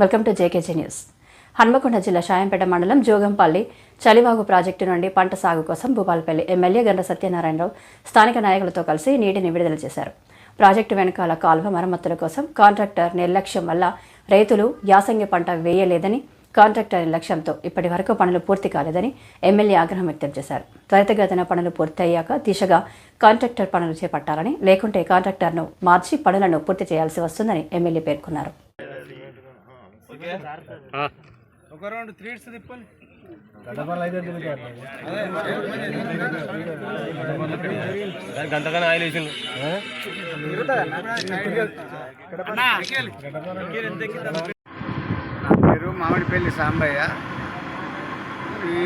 Welcome to JKG news. Hanmakonda జిల్లా షాయంపేట మండలం Jogampalli Chalivagu project నుండి పంట సాగు కోసం భూపాలపల్లి ఎమ్మెల్యే గండ్ర సత్యనారాయణరావు స్థానిక నాయకులతో కలిసి నీటిని విడుదల చేశారు. ప్రాజెక్టు వెనకాల కాల్వ మరమ్మతుల కోసం కాంట్రాక్టర్ నిర్లక్ష్యం వల్ల రైతులు యాసంగి పంట వేయలేదని కాంట్రాక్టర్ నిర్లక్ష్యంతో ఇప్పటి వరకు పనులు పూర్తి కాలేదని ఎమ్మెల్యే ఆగ్రహం వ్యక్తం చేశారు. త్వరితగతిన పనులు పూర్తి అయ్యాక దిశగా కాంట్రాక్టర్ పనులు చేపట్టాలని లేకుంటే కాంట్రాక్టర్ను మార్చి పనులను పూర్తి చేయాల్సి వస్తుందని ఎమ్మెల్యే పేర్కొన్నారు. ఒక రౌండ్ త్రీ ఇట్స్ తిప్పండి గంటగానే ఆయిల్ వేసిండు. నా పేరు మామిడిపల్లి సాంబయ్య. ఈ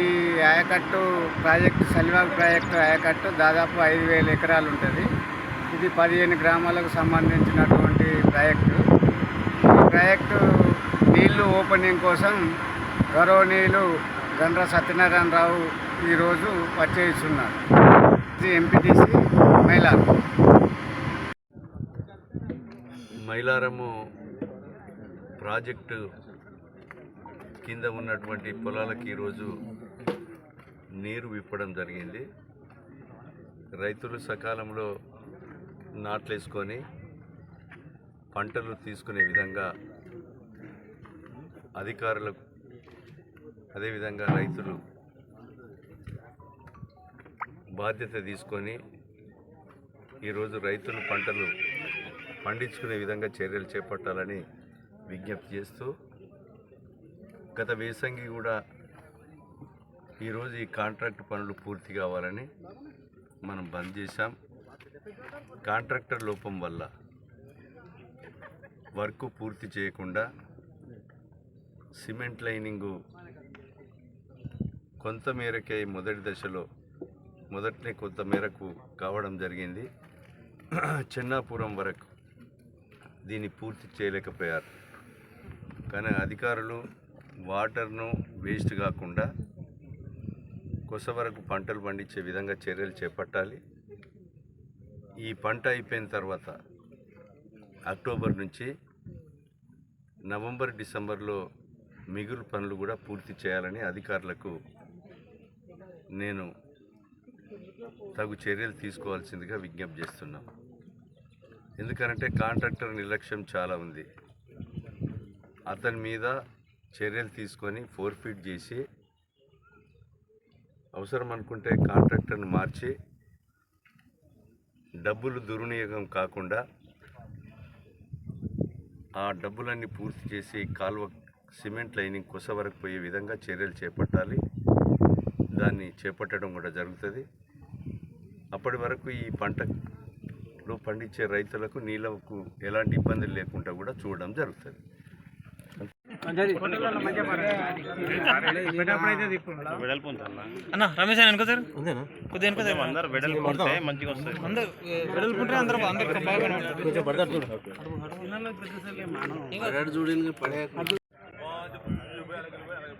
ఆయకట్టు ప్రాజెక్టు సలివాగ్ ప్రాజెక్టు ఆయకట్టు దాదాపు ఐదు వేల ఎకరాలు ఉంటుంది. ఇది పదిహేను గ్రామాలకు సంబంధించినటువంటి ప్రాజెక్టు. ఈ ప్రాజెక్టు మిల్లు ఓపెనింగ్ కోసం గౌరవనీయులు గండ్ర సత్యనారాయణరావు ఈరోజు వచ్చేస్తున్నారు. ఇది ఎంపీటీసీ మైలారం. మైలారము ప్రాజెక్టు కింద ఉన్నటువంటి పొలాలకి ఈరోజు నీరు విప్పడం జరిగింది. రైతులు సకాలంలో నాట్లేసుకొని పంటలు తీసుకునే విధంగా అధికారులకు అదేవిధంగా రైతులు బాధ్యత తీసుకొని ఈరోజు రైతులు పంటలు పండించుకునే విధంగా చర్యలు చేపట్టాలని విజ్ఞప్తి చేస్తూ గత వేసంగి కూడా ఈరోజు ఈ కాంట్రాక్ట్ పనులు పూర్తి కావాలని మనం బంద్ చేశాం. కాంట్రాక్టర్ లోపం వల్ల వర్క్ పూర్తి చేయకుండా సిమెంట్ లైనింగు కొంత మేరకే మొదటి దశలో మొదటనే కొంత మేరకు కావడం జరిగింది. చెన్నాపురం వరకు దీన్ని పూర్తి చేయలేకపోయారు. కానీ అధికారులు వాటర్ను వేస్ట్ కాకుండా కొస వరకు పంటలు పండించే విధంగా చర్యలు చేపట్టాలి. ఈ పంట అయిపోయిన తర్వాత అక్టోబర్ నుంచి నవంబర్ డిసెంబర్లో మిగులు పనులు కూడా పూర్తి చేయాలని అధికారులకు నేను తగు చర్యలు తీసుకోవాల్సిందిగా విజ్ఞప్తి చేస్తున్నాం. ఎందుకంటే కాంట్రాక్టర్ నిర్లక్ష్యం చాలా ఉంది. అతని మీద చర్యలు తీసుకొని ఫోర్ఫిట్ చేసి అవసరం అనుకుంటే కాంట్రాక్టర్ని మార్చి డబ్బులు దుర్వినియోగం కాకుండా ఆ డబ్బులన్నీ పూర్తి చేసి కాలువ సిమెంట్ లైనింగ్ కొస వరకు పోయే విధంగా చర్యలు చేపట్టాలి. దాన్ని చేపట్టడం కూడా జరుగుతుంది. అప్పటి వరకు ఈ పంటలో పండించే రైతులకు నీళ్ళకు ఎలాంటి ఇబ్బందులు లేకుండా కూడా చూడడం జరుగుతుంది. వెడల్పు ఉందన్న అన్న రమేష్ అని అనుకో సార్? కొద్దిగా అనుకో సార్. అందరు వెడల్పు ఉంటే మంచిగా వస్తుంది. అందరు వెడల్పుంటే అందరూ అందరు బాగా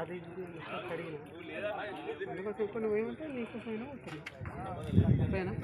అది అడిగిన అందుకోసం కొన్ని పోయమంటే నీకోసమైనా వచ్చింది ఓకేనా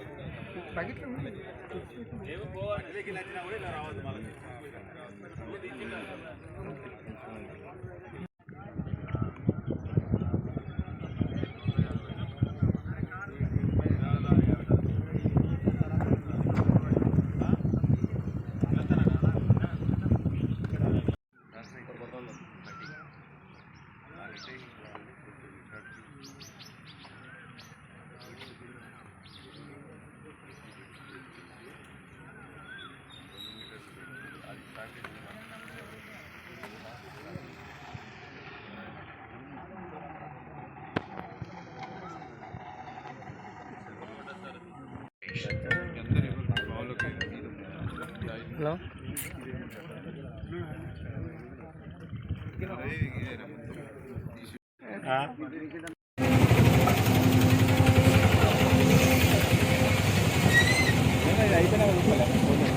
ഹലോ ആ ahí tenemos un